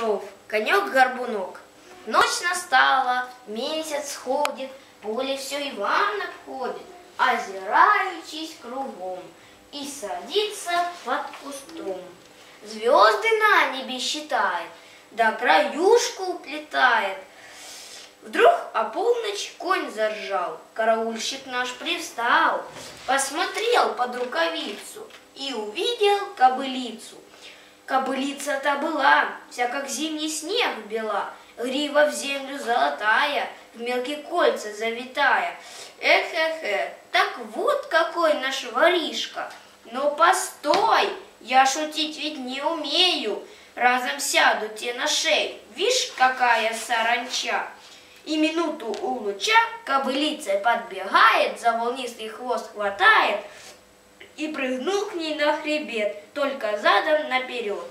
Ершов, конек-горбунок. Ночь настала, месяц сходит, поле все Иван обходит, озираючись кругом, и садится под кустом. Звезды на небе считает, да краюшку уплетает. Вдруг о полночь конь заржал, караульщик наш привстал, посмотрел под рукавицу и увидел кобылицу. Кобылица-то была, вся как зимний снег бела, грива в землю золотая, в мелкие кольца завитая. Эх-эх-эх, так вот какой наш воришка. Но постой, я шутить ведь не умею, разом сяду те на шею, вишь, какая саранча. И минуту у луча кобылица подбегает, за волнистый хвост хватает и прыгнул к ней на хребет, только задом наперед.